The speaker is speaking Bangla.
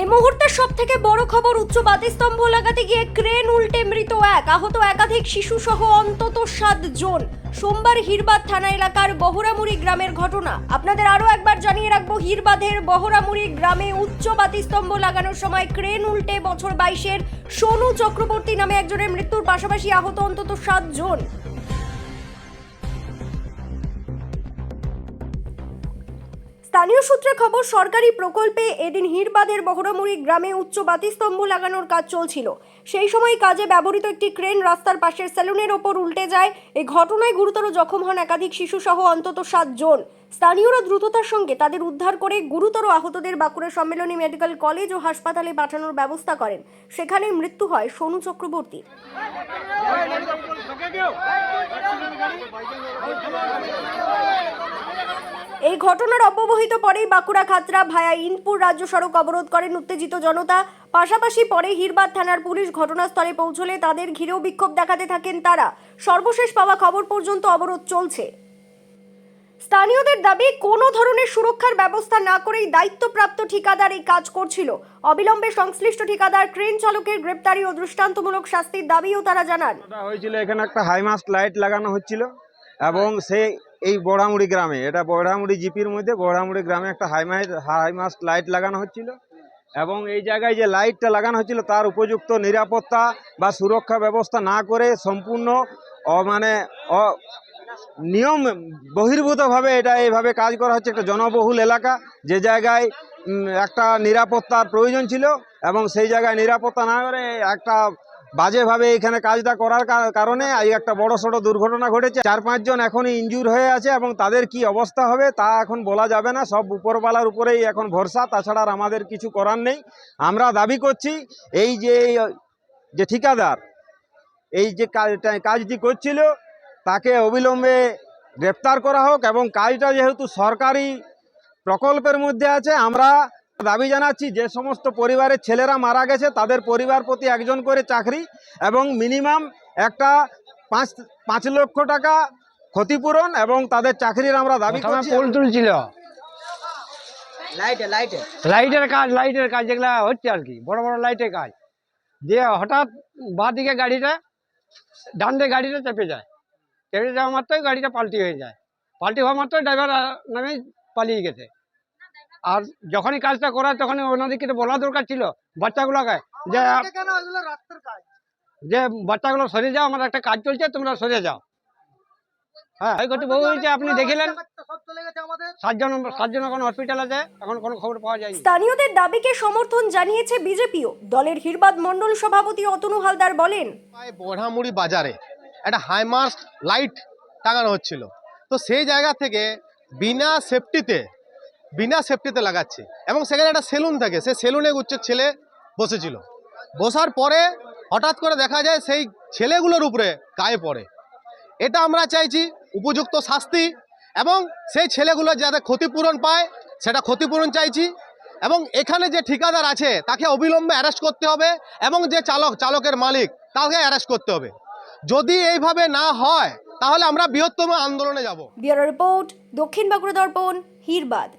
এই মুহূর্তের সব থেকে বড় খবর উচ্চ বাতিস্তম্ভ লাগাতে গিয়ে ক্রেন উল্টে মৃত এক। আহত একাধিক শিশু সহ অন্তত সাত জন। সোমবার হিরবাদ থানা এলাকার বহরামুড়ি গ্রামের ঘটনা। আপনাদের আরও একবার জানিয়ে রাখব, হিরবাদের বহরামুড়ি গ্রামে উচ্চ বাতিস্তম্ভ লাগানোর সময় ক্রেন উল্টে বছর বাইশের সোনু চক্রবর্তী নামে একজনের মৃত্যুর পাশাপাশি আহত অন্তত সাত জন। স্থানীয় সূত্রে খবর সরকারি প্রকল্পে এদিন হিরবাদের বহরমুড়ি গ্রামে উচ্চ বাতিস্তম্ভ লাগানোর কাজ চলছিল সেই সময় কাজে ব্যবহৃত একটি ক্রেন রাস্তার পাশের সেলুনের ওপর উল্টে যায় এই ঘটনায় গুরুতর জখম হন একাধিক শিশুসহ অন্তত সাতজন স্থানীয়রা দ্রুততার সঙ্গে তাদের উদ্ধার করে গুরুতর আহতদের বাঁকুড়া সম্মেলনী মেডিকেল কলেজ ও হাসপাতালে পাঠানোর ব্যবস্থা করেন সেখানে মৃত্যু হয় সোনু চক্রবর্তীর এই ঘটনার অব্যবহিত পরেই বাঁকুড়া খাতড়া ভায়া ইনপুর রাজ্য সড়ক অবরোধ করেন উত্তেজিত জনতা। পাশাপাশি পরে হিরবাদ থানার পুলিশ ঘটনাস্থলে পৌঁছলে তাদের ঘিরেও বিক্ষোভ দেখাতে থাকেন তারা। সর্বশেষ পাওয়া খবর পর্যন্ত অবরোধ চলছে। স্থানীয়দের দাবি, কোনো ধরনের সুরক্ষার ব্যবস্থা না করেই দায়িত্বপ্রাপ্ত ঠিকাদার এই কাজ করছিল। অবিলম্বে সংশ্লিষ্ট ঠিকাদার, ক্রেন চালকের গ্রেপ্তারি ও দৃষ্টান্তমূলক শাস্তির দাবিও তারা জানান। হয়েছিল, এখানে একটা হাইমাস্ট লাইট লাগানো হচ্ছিল এবং সে এই বড়ামুড়ি গ্রামে, এটা বড়ামুড়ি জিপির মধ্যে, বড়ামুড়ি গ্রামে একটা হাইমাইট হাইমাস্ট লাইট লাগানো হচ্ছিল এবং এই জায়গায় যে লাইটটা লাগানো হচ্ছিল, তার উপযুক্ত নিরাপত্তা বা সুরক্ষা ব্যবস্থা না করে সম্পূর্ণ মানে নিয়ম বহির্ভূতভাবে এটা এইভাবে কাজ করা হচ্ছে, একটা জনবহুল এলাকা, যে জায়গায় একটা নিরাপত্তার প্রয়োজন ছিল এবং সেই জায়গায় নিরাপত্তা না করে একটা বাজেভাবে এখানে কাজটা করার কারণে আজ একটা বড় সড়ো দুর্ঘটনা ঘটেছে। চার পাঁচজন এখনই ইনজুর হয়ে আছে এবং তাদের কি অবস্থা হবে তা এখন বলা যাবে না। সব উপরওয়ালার উপরেই এখন ভরসা, তাছাড়া আর আমাদের কিছু করার নেই। আমরা দাবি করছি, এই যে যে ঠিকাদার, এই যে কাজটি করছিল, তাকে অবিলম্বে গ্রেপ্তার করা হোক এবং কাজটা যেহেতু সরকারি প্রকল্পের মধ্যে আছে, আমরা দাবি জানাচ্ছি যে সমস্ত পরিবারের ছেলেরা মারা গেছে তাদের পরিবার প্রতি একজন করে চাকরি এবং মিনিমাম একটা পাঁচ পাঁচ লক্ষ টাকা ক্ষতিপূরণ এবং তাদের চাকরির আমরা দাবি করছি। পোল তুলছিল। লাইটে লাইটে লাইটের কাজ লাইটের কাজ যেগুলা হচ্ছে আর কি বড় বড় লাইটের কাজ। দিয়ে হঠাৎ বাঁ দিকে গাড়িটা ডান দিকে গাড়িটা চেপে যায়। চেপে যাওয়া মাত্রই গাড়িটা পাল্টি হয়ে যায়। পাল্টি হওয়া মাত্রই ড্রাইভার নামে পালিয়ে গেছে। আর যখনই কাজটা করা তখনই ওনাদেরকে তো বলা দরকার ছিল বাচ্চাগুলোকে যে যে বাচ্চাগুলো সরে যাও আমার একটা কাজ চলছে তোমরা সরে যাও। হ্যাঁ বহু হয়েছে আপনি দেখিলেন। সাতজন সাতজন এখন হসপিটাল আছে এখন কোনো খবর পাওয়া যায়নি। স্থানীয়দের দাবিকে সমর্থন জানিয়েছে বিজেপিও। দলের হিরবাদ মণ্ডল সভাপতি অতনু হালদার বলেন বাজারে একটা হাইমাস্ট লাইট টাঙানো হচ্ছিল। তো সেই জায়গা থেকে বিনা সেফটিতে বিনা সেফটিতে লাগাচ্ছে। এবং সেখানে একটা সেলুন থাকে। সে সেলুনে উচ্চের ছেলে বসেছিল। বসার পরে হঠাৎ করে দেখা যায় সেই ছেলেগুলোর উপরে গায়ে পড়ে। এটা আমরা চাইছি উপযুক্ত শাস্তি এবং সেই ছেলেগুলো যাতে ক্ষতিপূরণ পায়, সেটা ক্ষতিপূরণ চাইছি এবং এখানে যে ঠিকাদার আছে, তাকে অবিলম্বে অ্যারেস্ট করতে হবে এবং যে চালক, চালকের মালিক, তাকে অ্যারেস্ট করতে হবে। যদি এইভাবে না হয়, তাহলে আমরা বৃহত্তম আন্দোলনে যাব। ব্যুরো রিপোর্ট দক্ষিণ বাঁকুড়া দর্পণ, হিরবাদ।